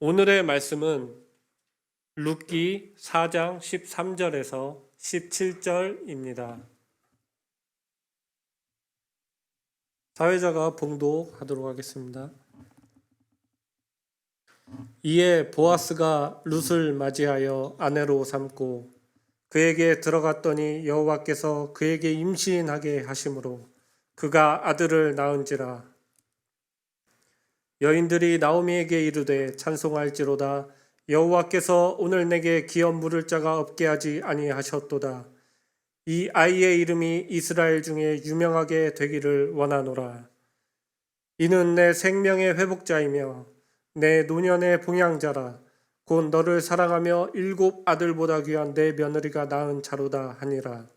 오늘의 말씀은 룻기 4장 13절에서 17절입니다. 사회자가 봉독하도록 하겠습니다. 이에 보아스가 룻을 맞이하여 아내로 삼고 그에게 들어갔더니 여호와께서 그에게 임신하게 하심으로 그가 아들을 낳은지라 여인들이 나오미에게 이르되 찬송할지로다. 여호와께서 오늘 내게 기업 물을 자가 없게 하지 아니하셨도다. 이 아이의 이름이 이스라엘 중에 유명하게 되기를 원하노라. 이는 내 생명의 회복자이며 내 노년의 봉양자라. 곧 너를 사랑하며 일곱 아들보다 귀한 내 며느리가 낳은 자로다 하니라.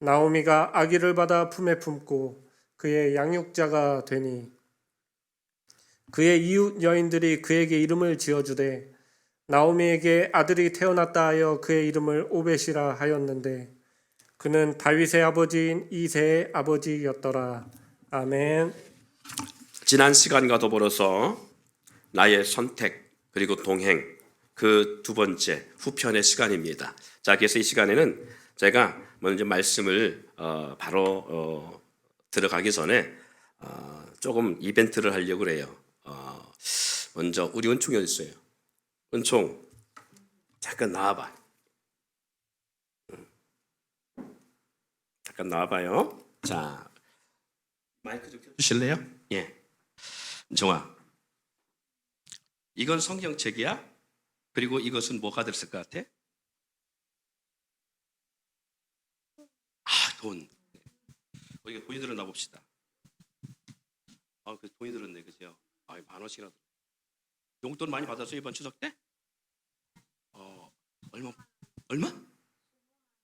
나오미가 아기를 받아 품에 품고 그의 양육자가 되니 그의 이웃 여인들이 그에게 이름을 지어주되 나오미에게 아들이 태어났다 하여 그의 이름을 오벳이라 하였는데 그는 다윗의 아버지인 이세의 아버지였더라. 아멘. 지난 시간과 더불어서 나의 선택 그리고 동행 그 두 번째 후편의 시간입니다. 자, 그래서 이 시간에는 제가 먼저 말씀을 어, 바로 어, 들어가기 전에 어, 조금 이벤트를 하려고 그래요. 어, 먼저 우리 은총이 어디 있어요? 은총 잠깐 나와봐. 음. 잠깐 나와봐요. 자, 마이크 좀 켜주실래요? 예. 정아, 이건 성경책이야? 그리고 이것은 뭐가 들었을 것 같아? 아, 돈. 우리가 돈이 들었나 봅시다. 아, 그 돈이 들었네, 그죠? 아, 만 원씩이나. 용돈 많이 받았어 이번 추석 때? 어, 얼마? 얼마?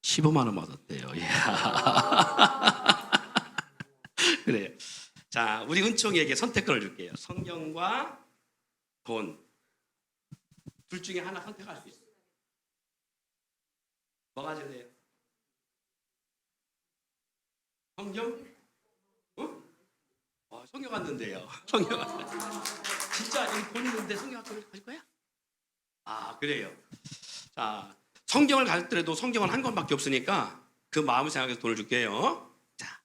15만 원 받았대요. 예. 그래요. 자, 우리 은총이에게 선택권을 줄게요. 성경과 돈. 둘 중에 하나 선택할 수 있어요. 뭐가 질래요? 성경? 어? 아, 성경 왔는데요. 성경 왔는데. 진짜 여기 돈 있는데 성경 돈을 가질 거야? 아, 그래요. 자, 성경을 가졌더라도 성경은 한 권밖에 없으니까 그 마음을 생각해서 돈을 줄게요. 자,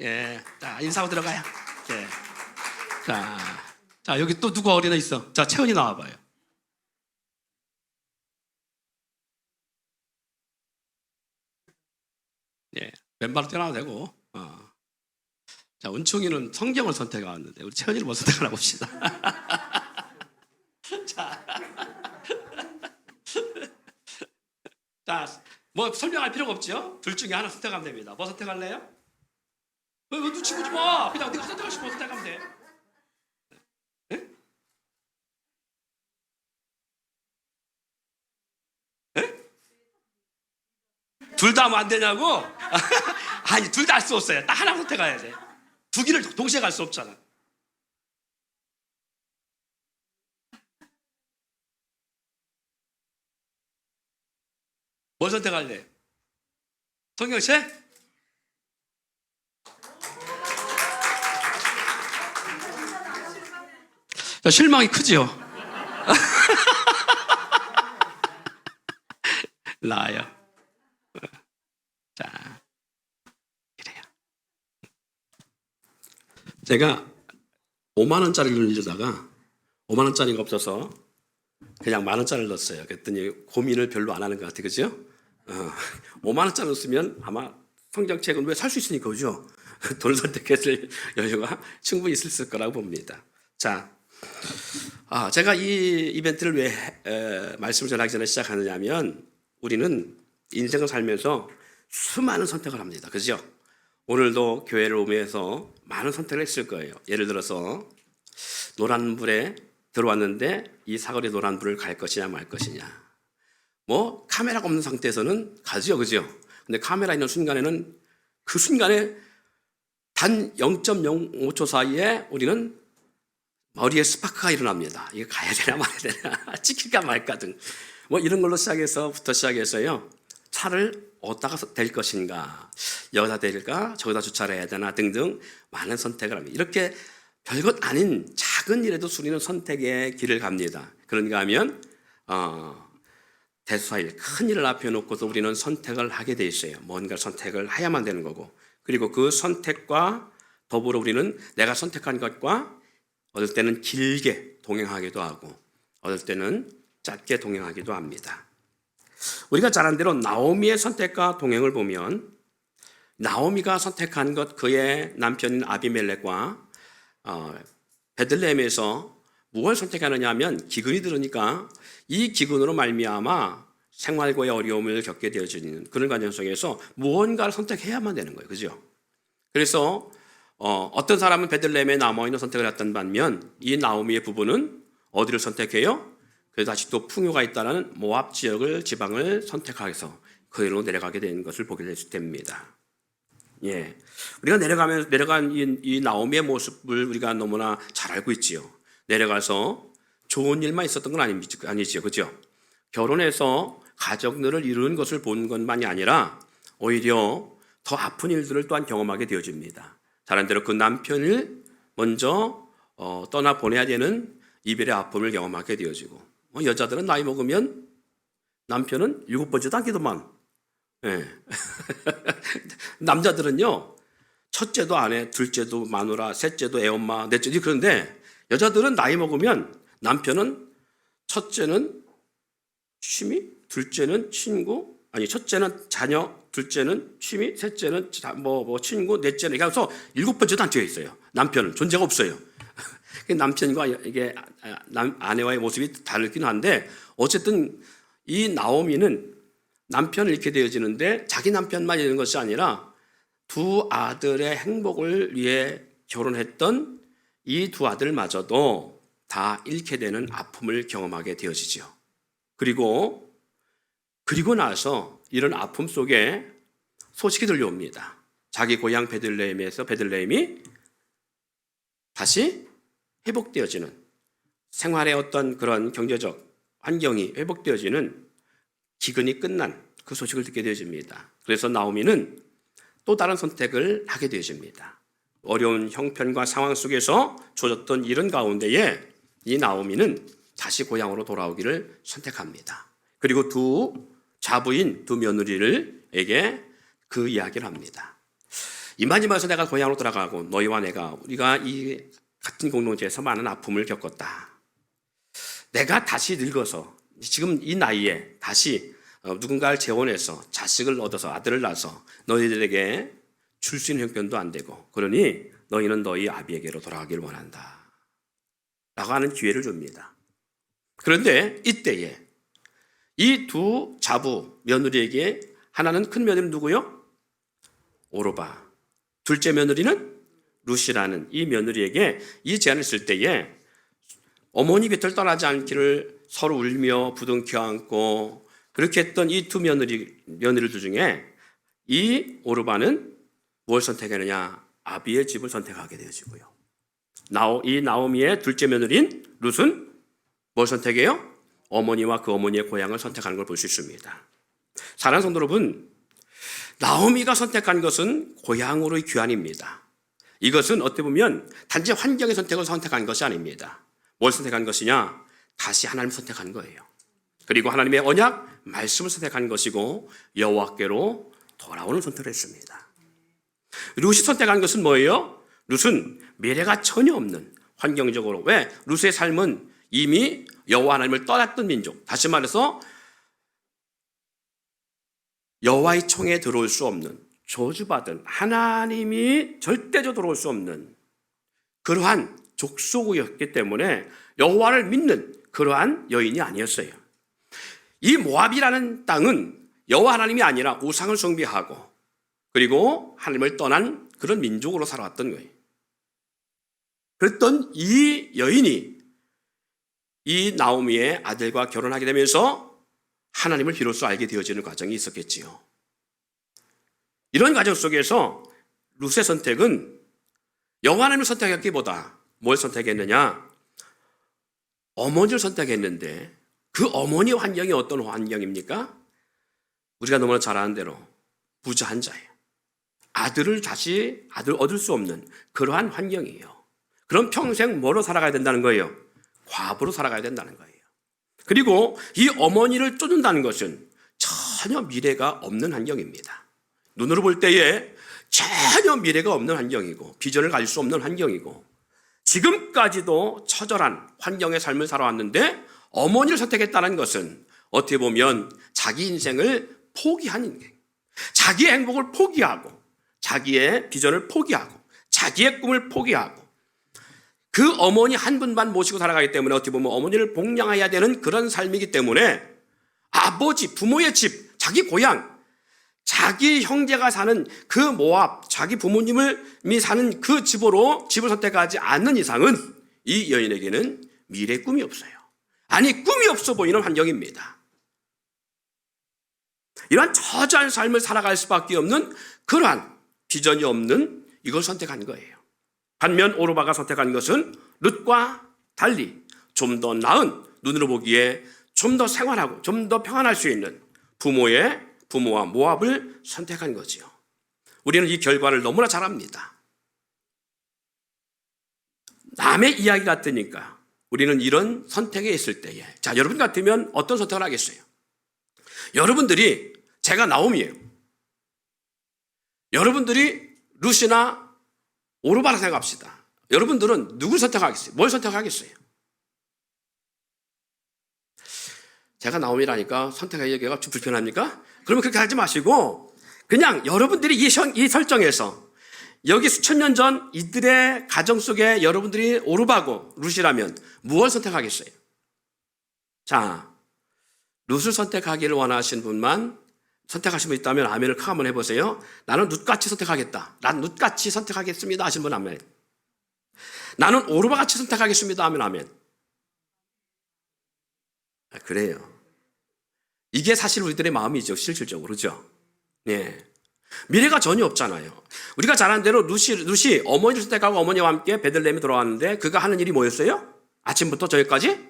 예, 자 인사하고 들어가요. 예. 자, 자 여기 또 누가 어린애 있어? 자 채원이 나와봐요. 예, 왼발로 뛰어나도 되고. 어. 자 은총이는 성경을 선택해왔는데 우리 채원이를 뭐 선택하나 봅시다. 자, 자, 뭐 설명할 필요가 없죠? 둘 중에 하나 선택하면 됩니다. 뭐 선택할래요? 왜, 왜 눈치 보지 마. 그냥 네가 선택하고 싶어 선택하면 돼. 예? 둘다 하면 안 되냐고? 아니, 둘 다 할 수 없어요. 딱 하나 선택해야 돼. 두 길을 동시에 갈 수 없잖아. 뭘 선택할래? 성경책? 자, 실망이 크지요? 나요. 자, 그래요. 제가 5만 원짜리를 넣으려다가 5만 원짜리가 없어서 그냥 만 원짜리를 넣었어요. 그랬더니 고민을 별로 안 하는 것 같아요. 그죠? 어, 5만 원짜리 넣었으면 아마 성경책은 왜 살 수 있으니까 그죠? 돈을 선택했을 여유가 충분히 있을 거라고 봅니다. 자, 아, 제가 이 이벤트를 왜 에, 말씀을 전하기 전에 시작하느냐면 우리는 인생을 살면서 수많은 선택을 합니다. 그죠? 오늘도 교회를 오면서 많은 선택을 했을 거예요. 예를 들어서 노란 불에 들어왔는데 이 사거리 노란 불을 갈 것이냐 말 것이냐. 뭐 카메라가 없는 상태에서는 가죠. 그죠? 근데 카메라 있는 순간에는 그 순간에 단 0.05초 사이에 우리는 머리에 스파크가 일어납니다. 이거 가야 되나 말아야 되나 찍힐까 말까 등. 뭐 이런 걸로 시작해서부터 시작해서요. 차를 어디다가 댈 것인가, 여기다 댈까, 저기다 주차를 해야 되나 등등 많은 선택을 합니다. 이렇게 별것 아닌 작은 일에도 수리는 선택의 길을 갑니다. 그런가 하면 어, 대수사일 큰 일을 앞에 놓고도 우리는 선택을 하게 돼 있어요. 뭔가 선택을 해야만 되는 거고 그리고 그 선택과 더불어 우리는 내가 선택한 것과 어떨 때는 길게 동행하기도 하고 어떨 때는 짧게 동행하기도 합니다. 우리가 잘 아는 대로 나오미의 선택과 동행을 보면 나오미가 선택한 것 그의 남편인 아비멜렉과 어, 베들레헴에서 무엇을 선택하느냐 하면 기근이 들으니까 이 기근으로 말미암아 생활고의 어려움을 겪게 되어지는 그런 과정 속에서 무언가를 선택해야만 되는 거예요. 그죠? 그래서 어, 어떤 사람은 베들레헴에 남아 있는 선택을 했던 반면 이 나오미의 부부는 어디를 선택해요? 그래서 아직도 풍요가 있다는 모압 지역을 지방을 선택해서 거기로 내려가게 된 것을 보게 됩니다. 예, 우리가 내려가면 내려간 이, 이 나오미의 모습을 우리가 너무나 잘 알고 있지요. 내려가서 좋은 일만 있었던 건 아니, 아니지요, 그죠? 결혼해서 가정들을 이루는 것을 본 것만이 아니라 오히려 더 아픈 일들을 또한 경험하게 되어집니다. 다른 대로 그 남편을 먼저 어, 떠나 보내야 되는 이별의 아픔을 경험하게 되어지고 어, 여자들은 나이 먹으면 남편은 일곱 번째도 안기더만 예. 남자들은요 첫째도 아내, 둘째도 마누라, 셋째도 애엄마, 넷째 그런데 여자들은 나이 먹으면 남편은 첫째는 취미, 둘째는 친구, 아니 첫째는 자녀, 둘째는 취미, 셋째는 자- 뭐, 뭐 친구, 넷째는 해서 일곱 번째도 안 되어 있어요. 남편은 존재가 없어요. 남편과 이게 남, 아내와의 모습이 다르긴 한데 어쨌든 이 나오미는 남편을 잃게 되어지는데 자기 남편만 잃는 것이 아니라 두 아들의 행복을 위해 결혼했던 이 두 아들마저도 다 잃게 되는 아픔을 경험하게 되어지죠. 그리고 그리고 나서 이런 아픔 속에 소식이 들려옵니다. 자기 고향 베들레헴에서 베들레헴이 다시 회복되어지는 생활의 어떤 그런 경제적 환경이 회복되어지는 기근이 끝난 그 소식을 듣게 되어집니다. 그래서 나오미는 또 다른 선택을 하게 되어집니다. 어려운 형편과 상황 속에서 주어졌던 이런 가운데에 이 나오미는 다시 고향으로 돌아오기를 선택합니다. 그리고 두 자부인 두 며느리를에게 그 이야기를 합니다. 이만이만해서 내가 고향으로 돌아가고 너희와 내가 우리가 이 같은 공동체에서 많은 아픔을 겪었다. 내가 다시 늙어서 지금 이 나이에 다시 어, 누군가를 재혼해서 자식을 얻어서 아들을 낳아서 너희들에게 줄 수 있는 형편도 안 되고 그러니 너희는 너희 아비에게로 돌아가기를 원한다. 라고 하는 기회를 줍니다. 그런데 이때에 이 두 자부 며느리에게 하나는 큰 며느리 누구요? 오로바. 둘째 며느리는 루시라는 이 며느리에게 이 제안을 쓸 때에 어머니 곁을 떠나지 않기를 서로 울며 부둥켜 안고 그렇게 했던 이 두 며느리 며느리들 중에 이 오르바는 뭘 선택했느냐? 아비의 집을 선택하게 되어지고요. 나오 이 나오미의 둘째 며느리인 룻은 뭘 선택해요? 어머니와 그 어머니의 고향을 선택하는 걸 볼 수 있습니다. 사랑하는 성도 여러분, 나오미가 선택한 것은 고향으로의 귀환입니다. 이것은 어떻게 보면 단지 환경의 선택을 선택한 것이 아닙니다. 뭘 선택한 것이냐? 다시 하나님 선택한 거예요. 그리고 하나님의 언약 말씀을 선택한 것이고 여호와께로 돌아오는 선택을 했습니다. 룻이 선택한 것은 뭐예요? 룻은 미래가 전혀 없는 환경적으로 왜 룻의 삶은 이미 여호와 하나님을 떠났던 민족. 다시 말해서 여호와의 총에 들어올 수 없는 저주받은 하나님이 절대적으로 들어올 수 없는 그러한 족속이었기 때문에 여호와를 믿는 그러한 여인이 아니었어요. 이 모압이라는 땅은 여호와 하나님이 아니라 우상을 숭배하고 그리고 하나님을 떠난 그런 민족으로 살아왔던 거예요. 그랬던 이 여인이 이 나오미의 아들과 결혼하게 되면서 하나님을 비로소 알게 되어지는 과정이 있었겠지요. 이런 과정 속에서 룻의 선택은 여호와 하나님을 선택했기보다 뭘 선택했느냐? 어머니를 선택했는데 그 어머니 환경이 어떤 환경입니까? 우리가 너무나 잘 아는 대로 부자한 자예요. 아들을 다시 아들 얻을 수 없는 그러한 환경이에요. 그럼 평생 뭐로 살아가야 된다는 거예요? 과부로 살아가야 된다는 거예요. 그리고 이 어머니를 쫓는다는 것은 전혀 미래가 없는 환경입니다. 눈으로 볼 때에 전혀 미래가 없는 환경이고 비전을 가질 수 없는 환경이고 지금까지도 처절한 환경의 삶을 살아왔는데 어머니를 선택했다는 것은 어떻게 보면 자기 인생을 포기하는 게 자기의 행복을 포기하고 자기의 비전을 포기하고 자기의 꿈을 포기하고 그 어머니 한 분만 모시고 살아가기 때문에 어떻게 보면 어머니를 복양해야 되는 그런 삶이기 때문에 아버지, 부모의 집, 자기 고향, 자기 형제가 사는 그 모압, 자기 부모님이 사는 그 집으로 집을 선택하지 않는 이상은 이 여인에게는 미래 꿈이 없어요. 아니, 꿈이 없어 보이는 환경입니다. 이러한 처절한 삶을 살아갈 수밖에 없는 그러한 비전이 없는 이걸 선택한 거예요. 반면 오르바가 선택한 것은 룻과 달리 좀 더 나은 눈으로 보기에 좀 더 생활하고 좀 더 평안할 수 있는 부모의 부모와 모압을 선택한 거지요. 우리는 이 결과를 너무나 잘 압니다. 남의 이야기 같으니까 우리는 이런 선택에 있을 때에 자 여러분 같으면 어떤 선택을 하겠어요? 여러분들이 제가 나옴이에요. 여러분들이 루시나 오르바라 생각합시다. 여러분들은 누굴 선택하겠어요? 뭘 선택하겠어요? 제가 나옴이라니까 선택하기가 좀 불편합니까? 그러면 그렇게 하지 마시고 그냥 여러분들이 이, 현- 이 설정에서 여기 수천 년 전 이들의 가정 속에 여러분들이 오르바고 룻이라면 무엇을 선택하겠어요? 자, 룻을 선택하기를 원하시는 분만 선택하신 분 있다면 아멘을 카 한번 해보세요. 나는 룻같이 선택하겠다. 난 룻같이 선택하겠습니다. 하신 분 아멘. 나는 오르바같이 선택하겠습니다. 하면 아멘. 아, 그래요. 이게 사실 우리들의 마음이죠. 실질적으로. 그죠? 네. 미래가 전혀 없잖아요. 우리가 잘 아는 대로 루시, 루시 어머니를 선택하고 어머니와 함께 베들레헴에 돌아왔는데 그가 하는 일이 뭐였어요? 아침부터 저기까지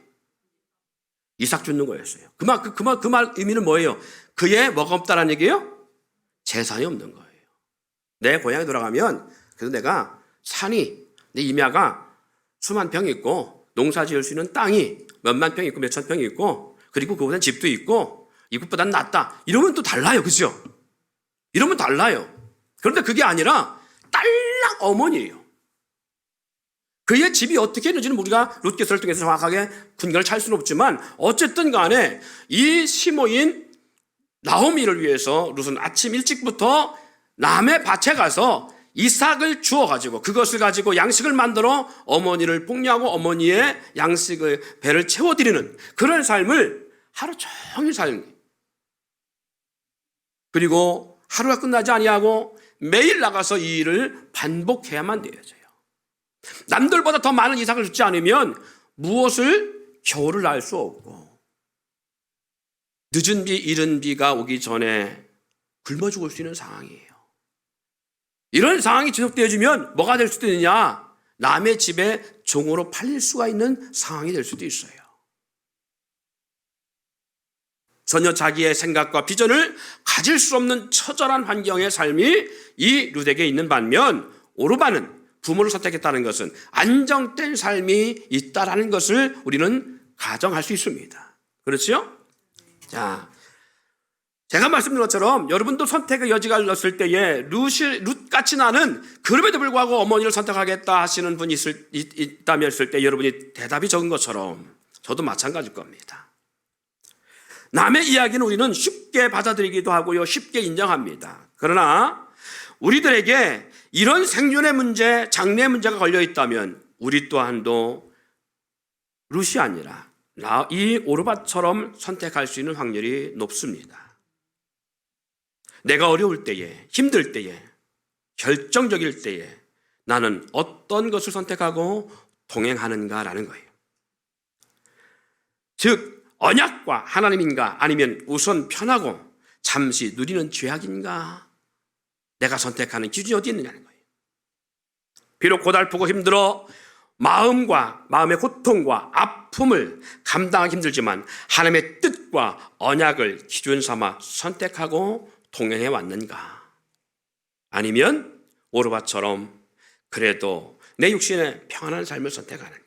이삭 줍는 거였어요. 그 말, 그, 그 말, 그 말 의미는 뭐예요? 그의 뭐가 없다라는 얘기예요? 재산이 없는 거예요. 내 고향에 돌아가면 그래서 내가 산이 내 임야가 수만 평 있고 농사 지을 수 있는 땅이 몇만 평 있고 몇천 평 있고 그리고 그보다 집도 있고 이곳보단 낫다. 이러면 또 달라요. 그죠? 이러면 달라요. 그런데 그게 아니라 딸랑 어머니예요. 그의 집이 어떻게 했는지는 우리가 룻게서를 통해서 정확하게 근거를 찾을 수는 없지만 어쨌든 간에 이 시모인 나오미를 위해서 룻은 아침 일찍부터 남의 밭에 가서 이삭을 주워 가지고 그것을 가지고 양식을 만들어 어머니를 복리하고 어머니의 양식을 배를 채워 드리는 그런 삶을 하루 종일 살는 그리고 하루가 끝나지 아니하고 매일 나가서 이 일을 반복해야만 되어져요. 남들보다 더 많은 이삭을 줍지 않으면 무엇을 겨울을 알수 없고 늦은 비, 이른 비가 오기 전에 굶어 죽을 수 있는 상황이에요. 이런 상황이 지속되어지면 뭐가 될 수도 있느냐? 남의 집에 종으로 팔릴 수가 있는 상황이 될 수도 있어요. 전혀 자기의 생각과 비전을 가질 수 없는 처절한 환경의 삶이 이 루덱에 있는 반면 오르바는 부모를 선택했다는 것은 안정된 삶이 있다라는 것을 우리는 가정할 수 있습니다. 그렇죠? 자, 제가 말씀드린 것처럼 여러분도 선택의 여지가 있을 때에 룻이, 룻같이 나는 그럼에도 불구하고 어머니를 선택하겠다 하시는 분이 있을, 있, 있다면 있을 때 여러분이 대답이 적은 것처럼 저도 마찬가지일 겁니다. 남의 이야기는 우리는 쉽게 받아들이기도 하고요, 쉽게 인정합니다. 그러나 우리들에게 이런 생존의 문제, 장래의 문제가 걸려 있다면 우리 또한도 룻이 아니라 나- 이 오르바처럼 선택할 수 있는 확률이 높습니다. 내가 어려울 때에, 힘들 때에, 결정적일 때에 나는 어떤 것을 선택하고 동행하는가라는 거예요. 즉, 언약과 하나님인가 아니면 우선 편하고 잠시 누리는 죄악인가 내가 선택하는 기준이 어디 있느냐는 거예요. 비록 고달프고 힘들어 마음과 마음의 고통과 아픔을 감당하기 힘들지만 하나님의 뜻과 언약을 기준 삼아 선택하고 동행해 왔는가? 아니면 오르바처럼 그래도 내 육신의 평안한 삶을 선택하는가?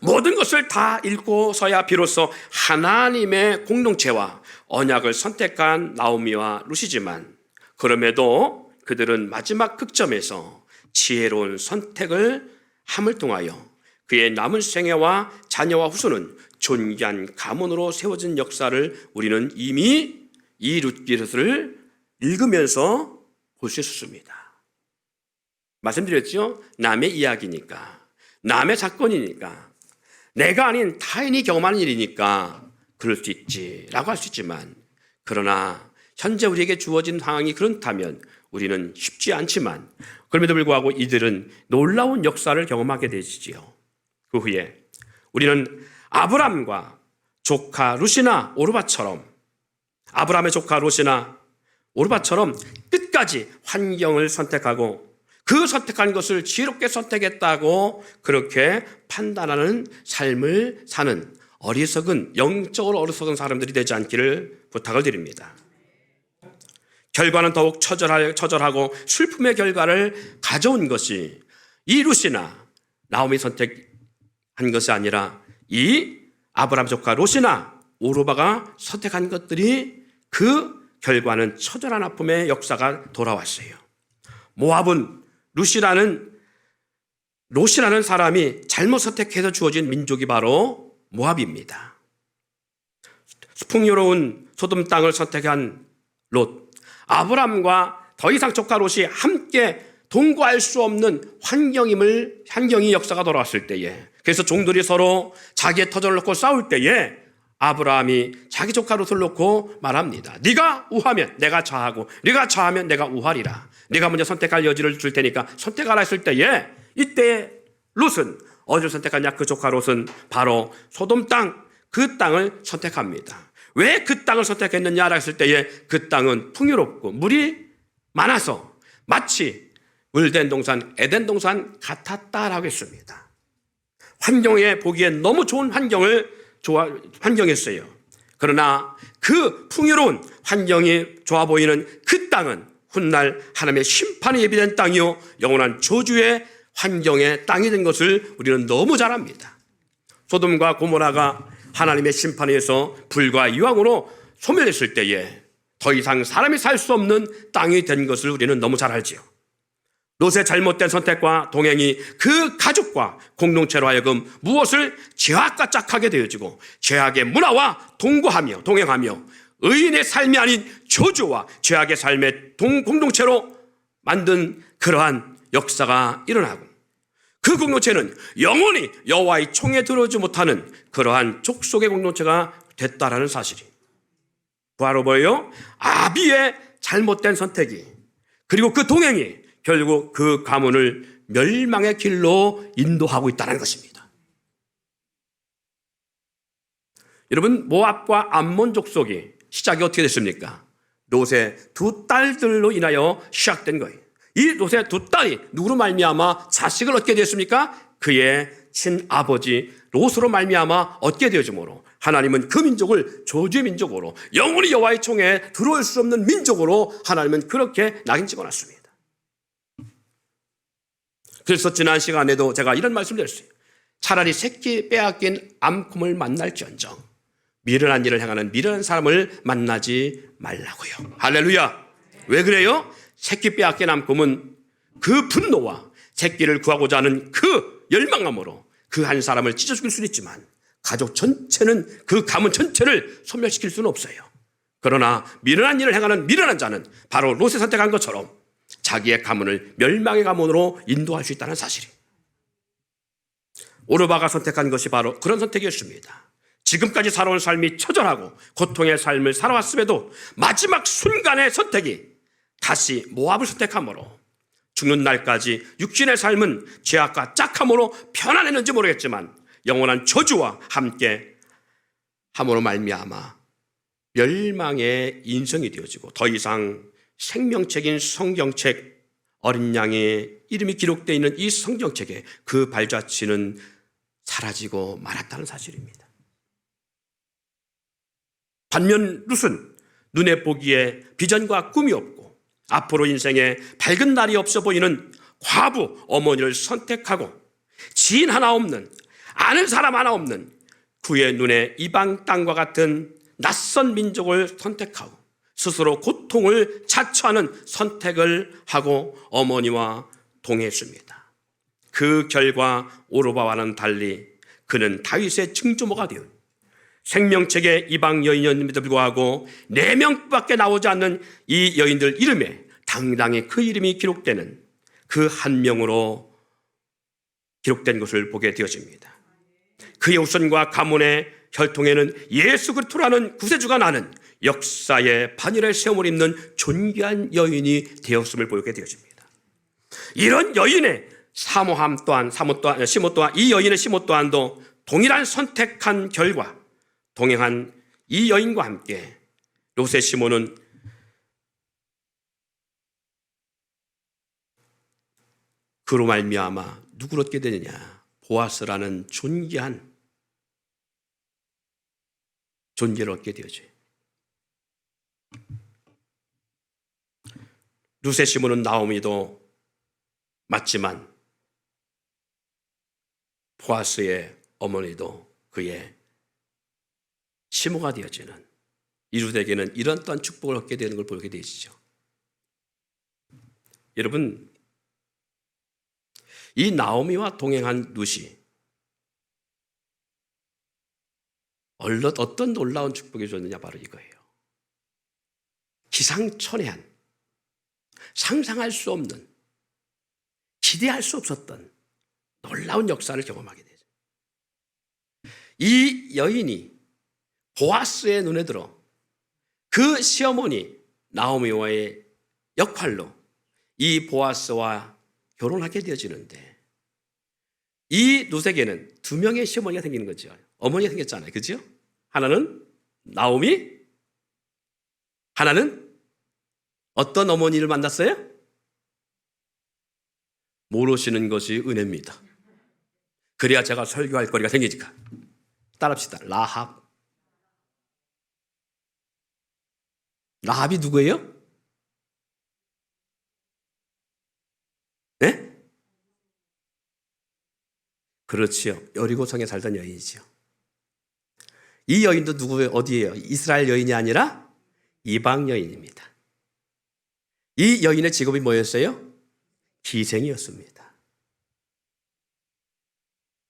모든 것을 다 읽고서야 비로소 하나님의 공동체와 언약을 선택한 나오미와 루시지만 그럼에도 그들은 마지막 극점에서 지혜로운 선택을 함을 통하여 그의 남은 생애와 자녀와 후손은 존귀한 가문으로 세워진 역사를 우리는 이미 이 룻기를 읽으면서 볼 수 있었습니다. 말씀드렸죠? 남의 이야기니까, 남의 사건이니까, 내가 아닌 타인이 경험하는 일이니까 그럴 수 있지라고 할 수 있지만, 그러나 현재 우리에게 주어진 상황이 그렇다면 우리는 쉽지 않지만, 그럼에도 불구하고 이들은 놀라운 역사를 경험하게 되지요. 그 후에 우리는 아브람과 조카 루시나 오르바처럼 아브라함의 조카 루시나 오르바처럼 끝까지 환경을 선택하고 그 선택한 것을 지혜롭게 선택했다고 그렇게 판단하는 삶을 사는 어리석은 영적으로 어리석은 사람들이 되지 않기를 부탁을 드립니다. 결과는 더욱 처절할, 처절하고 슬픔의 결과를 가져온 것이 이 루시나 나오미 선택한 것이 아니라 이 아브라함 조카 롯이나 오르바가 선택한 것들이 그 결과는 처절한 아픔의 역사가 돌아왔어요. 모압은 루시라는 롯이라는 사람이 잘못 선택해서 주어진 민족이 바로 모압입니다. 풍요로운 소돔 땅을 선택한 롯, 아브람과 더 이상 조카 롯이 함께 동거할 수 없는 환경임을 환경이 역사가 돌아왔을 때에 그래서 종들이 서로 자기의 터전을 놓고 싸울 때에 아브라함이 자기 조카 롯을 놓고 말합니다. 네가 우하면 내가 좌하고 네가 좌하면 내가 우하리라. 네가 먼저 선택할 여지를 줄 테니까 선택하라 했을 때에 이때 롯은 어디를 선택하냐? 그 조카 롯은 바로 소돔 땅, 그 땅을 선택합니다. 왜 그 땅을 선택했느냐라 했을 때에 그 땅은 풍요롭고 물이 많아서 마치 물된 동산, 에덴 동산 같았다라고 했습니다. 환경에 보기엔 너무 좋은 환경을 좋아, 환경이었어요. 그러나 그 풍요로운 환경이 좋아 보이는 그 땅은 훗날 하나님의 심판이 예비된 땅이요 영원한 저주의 환경의 땅이 된 것을 우리는 너무 잘 압니다. 소돔과 고모라가 하나님의 심판에 의해서 불과 이왕으로 소멸했을 때에 더 이상 사람이 살 수 없는 땅이 된 것을 우리는 너무 잘 알지요. 롯의 잘못된 선택과 동행이 그 가족과 공동체로 하여금 무엇을 죄악과 짝하게 되어지고 죄악의 문화와 동거하며 동행하며 의인의 삶이 아닌 저주와 죄악의 삶의 동, 공동체로 만든 그러한 역사가 일어나고 그 공동체는 영원히 여호와의 총에 들어오지 못하는 그러한 족속의 공동체가 됐다라는 사실이 바로 뭐예요? 아비의 잘못된 선택이 그리고 그 동행이 결국 그 가문을 멸망의 길로 인도하고 있다는 것입니다. 여러분 모압과 암몬 족속이 시작이 어떻게 됐습니까? 롯의 두 딸들로 인하여 시작된 거예요. 이 롯의 두 딸이 누구로 말미암아 자식을 얻게 되었습니까? 그의 친아버지 롯으로 말미암아 얻게 되어짐으로 하나님은 그 민족을 저주의 민족으로 영원히 여호와의 총에 들어올 수 없는 민족으로 하나님은 그렇게 낙인 찍어놨습니다. 그래서 지난 시간에도 제가 이런 말씀 드렸어요. 차라리 새끼 빼앗긴 암콤을 만날지언정 미련한 일을 행하는 미련한 사람을 만나지 말라고요. 할렐루야. 왜 그래요? 새끼 빼앗긴 암콤은 그 분노와 새끼를 구하고자 하는 그 열망함으로 그 한 사람을 찢어 죽일 수는 있지만 가족 전체는 그 가문 전체를 소멸시킬 수는 없어요. 그러나 미련한 일을 행하는 미련한 자는 바로 롯이 선택한 것처럼 자기의 가문을 멸망의 가문으로 인도할 수 있다는 사실이. 오르바가 선택한 것이 바로 그런 선택이었습니다. 지금까지 살아온 삶이 처절하고 고통의 삶을 살아왔음에도 마지막 순간의 선택이 다시 모압을 선택함으로 죽는 날까지 육신의 삶은 죄악과 짝함으로 편안했는지 모르겠지만 영원한 저주와 함께 함으로 말미암아 멸망의 인성이 되어지고 더 이상 생명책인 성경책 어린 양의 이름이 기록되어 있는 이 성경책에 그 발자취는 사라지고 말았다는 사실입니다. 반면 룻은 눈에 보기에 비전과 꿈이 없고 앞으로 인생에 밝은 날이 없어 보이는 과부 어머니를 선택하고 지인 하나 없는 아는 사람 하나 없는 그의 눈에 이방 땅과 같은 낯선 민족을 선택하고 스스로 고통을 자처하는 선택을 하고 어머니와 동행했습니다. 그 결과 오르바와는 달리 그는 다윗의 증조모가 되어 생명책의 이방 여인이었음에도 불구하고 네 명밖에 나오지 않는 이 여인들 이름에 당당히 그 이름이 기록되는 그 한 명으로 기록된 것을 보게 되어집니다. 그의 후손과 가문의 혈통에는 예수 그리스도라는 구세주가 나는 역사의 반열의 세움을 입는 존귀한 여인이 되었음을 보게 되어집니다. 이런 여인의 사모함 또한 사모 또한 시모 또한 이 여인의 시모 또한도 동일한 선택한 결과 동행한 이 여인과 함께 롯의 시모는 그로 말미암아 누구를 얻게 되느냐 보아스라는 존귀한 존재를 얻게 되어져. 루세 시모는 나오미도 맞지만 보아스의 어머니도 그의 시모가 되어지는 이루에게는 이런 또한 축복을 얻게 되는 걸 보게 되시죠. 여러분 이 나오미와 동행한 룻이 얼럿 어떤 놀라운 축복이 줬느냐 바로 이거예요. 기상천외한 상상할 수 없는 기대할 수 없었던 놀라운 역사를 경험하게 되죠. 이 여인이 보아스의 눈에 들어 그 시어머니 나오미와의 역할로 이 보아스와 결혼하게 되어지는데 이 룻에게는 두 명의 시어머니가 생기는 거죠. 어머니가 생겼잖아요. 그죠? 하나는 나오미, 하나는 어떤 어머니를 만났어요? 모르시는 것이 은혜입니다. 그래야 제가 설교할 거리가 생기니까. 따라합시다. 라합. 라합이 누구예요? 네? 그렇지요. 여리고성에 살던 여인이지요. 이 여인도 누구예요? 어디예요? 이스라엘 여인이 아니라 이방 여인입니다. 이 여인의 직업이 뭐였어요? 기생이었습니다.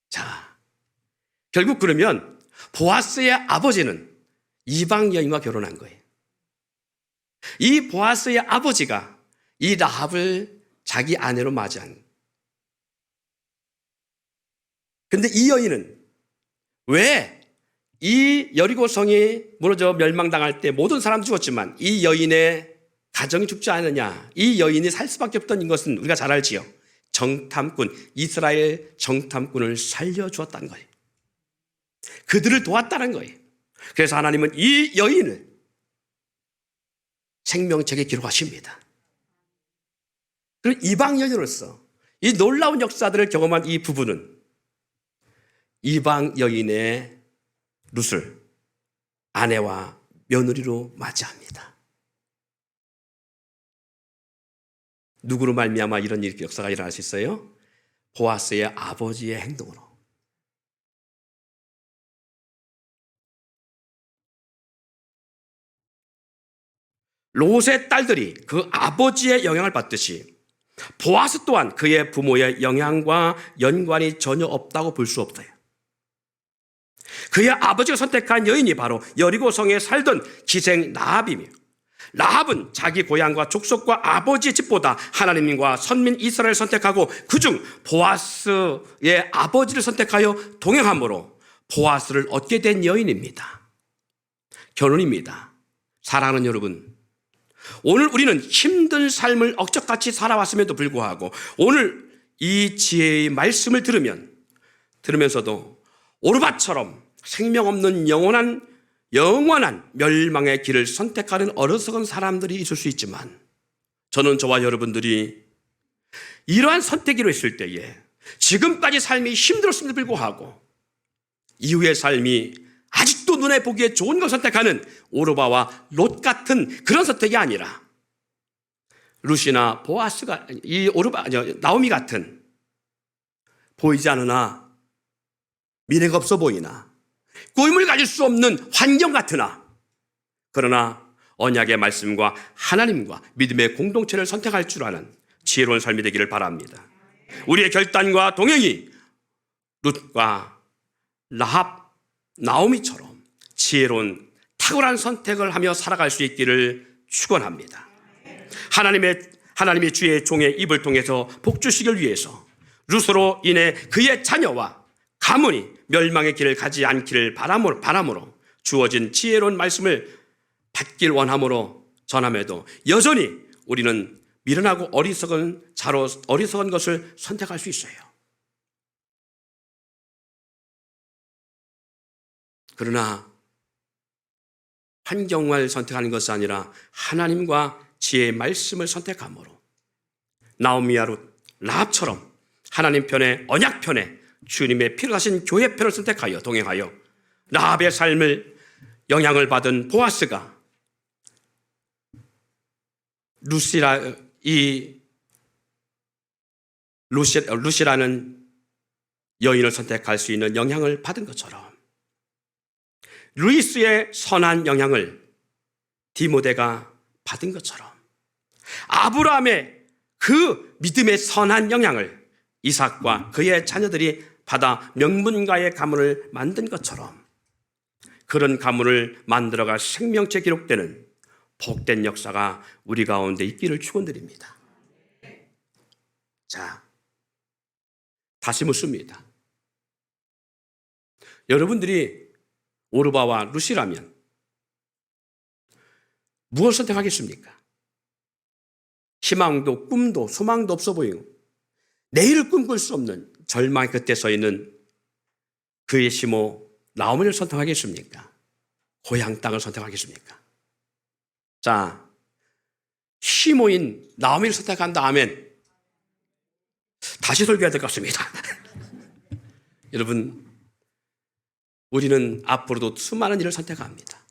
자, 결국 그러면 보아스의 아버지는 이방 여인과 결혼한 거예요. 이 보아스의 아버지가 이 라합을 자기 아내로 맞이한. 근데 이 여인은 왜 이 여리고성이 무너져 멸망당할 때 모든 사람 죽었지만 이 여인의 가정이 죽지 않느냐. 이 여인이 살 수밖에 없던 것은 우리가 잘 알지요. 정탐꾼, 이스라엘 정탐꾼을 살려주었다는 거예요. 그들을 도왔다는 거예요. 그래서 하나님은 이 여인을 생명책에 기록하십니다. 그리고 이방 여인으로서 이 놀라운 역사들을 경험한 이 부부는 이방 여인의 룻을 아내와 며느리로 맞이합니다. 누구로 말미암아 이런 일 역사가 일어날 수 있어요? 보아스의 아버지의 행동으로. 롯의 딸들이 그 아버지의 영향을 받듯이 보아스 또한 그의 부모의 영향과 연관이 전혀 없다고 볼 수 없어요. 그의 아버지가 선택한 여인이 바로 여리고성에 살던 기생 라합이며 라합은 자기 고향과 족속과 아버지의 집보다 하나님과 선민 이스라엘을 선택하고 그중 보아스의 아버지를 선택하여 동행함으로 보아스를 얻게 된 여인입니다. 결혼입니다. 사랑하는 여러분, 오늘 우리는 힘든 삶을 억적같이 살아왔음에도 불구하고 오늘 이 지혜의 말씀을 들으면 들으면서도 오르바처럼 생명 없는 영원한 영원한 멸망의 길을 선택하는 어리석은 사람들이 있을 수 있지만 저는 저와 여러분들이 이러한 선택이로 했을 때에 지금까지 삶이 힘들었음에도 불구하고 이후의 삶이 아직도 눈에 보기에 좋은 걸 선택하는 오르바와 롯 같은 그런 선택이 아니라 루시나 보아스가 이 오르바 나오미 같은 보이지 않으나 미래가 없어 보이나 꿈을 가질 수 없는 환경 같으나 그러나 언약의 말씀과 하나님과 믿음의 공동체를 선택할 줄 아는 지혜로운 삶이 되기를 바랍니다. 우리의 결단과 동행이 룻과 라합, 나오미처럼 지혜로운 탁월한 선택을 하며 살아갈 수 있기를 축원합니다. 하나님의 하나님의 주의 종의 입을 통해서 복 주시길 위해서 룻으로 인해 그의 자녀와 가문이 멸망의 길을 가지 않기를 바람으로, 바람으로 주어진 지혜로운 말씀을 받길 원함으로 전함에도 여전히 우리는 미련하고 어리석은 자로 어리석은 것을 선택할 수 있어요. 그러나 환경을 선택하는 것이 아니라 하나님과 지혜의 말씀을 선택함으로 나오미아루 라합처럼 하나님 편에 언약 편에 주님의 피를 하신 교회 편을 선택하여 동행하여 라합의 삶을 영향을 받은 보아스가 루시라 이 루시, 루시라는 여인을 선택할 수 있는 영향을 받은 것처럼 루이스의 선한 영향을 디모데가 받은 것처럼 아브라함의 그 믿음의 선한 영향을 이삭과 그의 자녀들이 받아 명문가의 가문을 만든 것처럼 그런 가문을 만들어갈 생명체 기록되는 복된 역사가 우리 가운데 있기를 축원드립니다. 자, 다시 묻습니다. 여러분들이 오르바와 루시라면 무엇을 선택하겠습니까? 희망도 꿈도 소망도 없어 보이고 내일을 꿈꿀 수 없는 절망의 끝에 서 있는 그의 시모 나오미를 선택하겠습니까? 고향 땅을 선택하겠습니까? 자, 시모인 나오미를 선택한 다음엔 다시 설교해야 될 것 같습니다. 여러분, 우리는 앞으로도 수많은 일을 선택합니다.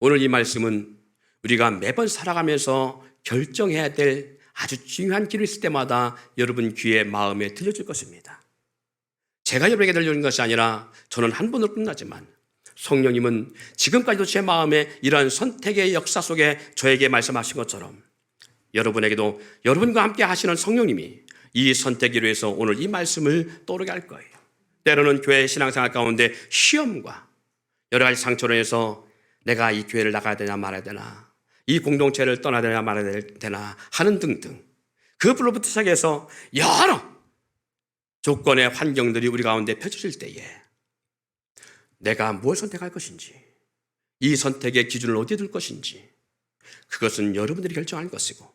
오늘 이 말씀은 우리가 매번 살아가면서 결정해야 될 아주 중요한 길이 있을 때마다 여러분 귀에 마음에 들려줄 것입니다. 제가 여러분에게 들려주는 것이 아니라 저는 한 번으로 끝나지만 성령님은 지금까지도 제 마음에 이러한 선택의 역사 속에 저에게 말씀하신 것처럼 여러분에게도 여러분과 함께 하시는 성령님이 이 선택을 위해서 오늘 이 말씀을 떠오르게 할 거예요. 때로는 교회 신앙생활 가운데 시험과 여러 가지 상처로 해서 내가 이 교회를 나가야 되나 말아야 되나 이 공동체를 떠나야 되나 말아야 되나 하는 등등 그로부터 시작해서 여러 조건의 환경들이 우리 가운데 펼쳐질 때에 내가 무엇을 선택할 것인지 이 선택의 기준을 어디에 둘 것인지 그것은 여러분들이 결정할 것이고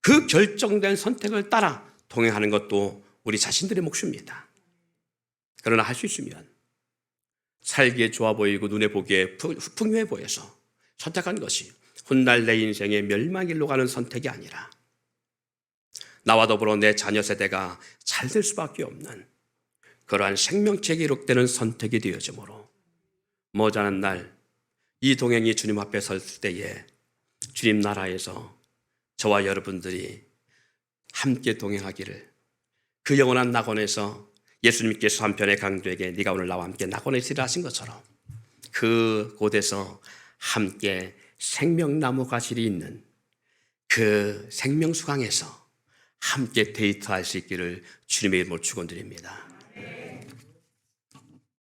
그 결정된 선택을 따라 동행하는 것도 우리 자신들의 몫입니다. 그러나 할 수 있으면 살기에 좋아 보이고 눈에 보기에 풍요해 보여서 선택한 것이 훗날 내 인생의 멸망길로 가는 선택이 아니라 나와 더불어 내 자녀 세대가 잘 될 수밖에 없는 그러한 생명체에 기록되는 선택이 되어지므로 머지않은 날 이 동행이 주님 앞에 설 때에 주님 나라에서 저와 여러분들이 함께 동행하기를 그 영원한 낙원에서 예수님께서 한편의 강도에게 네가 오늘 나와 함께 낙원에 있으라 하신 것처럼 그 곳에서 함께 생명나무 가실이 있는 그 생명수강에서 함께 데이트할 수 있기를 주님의 이름으로 축원드립니다.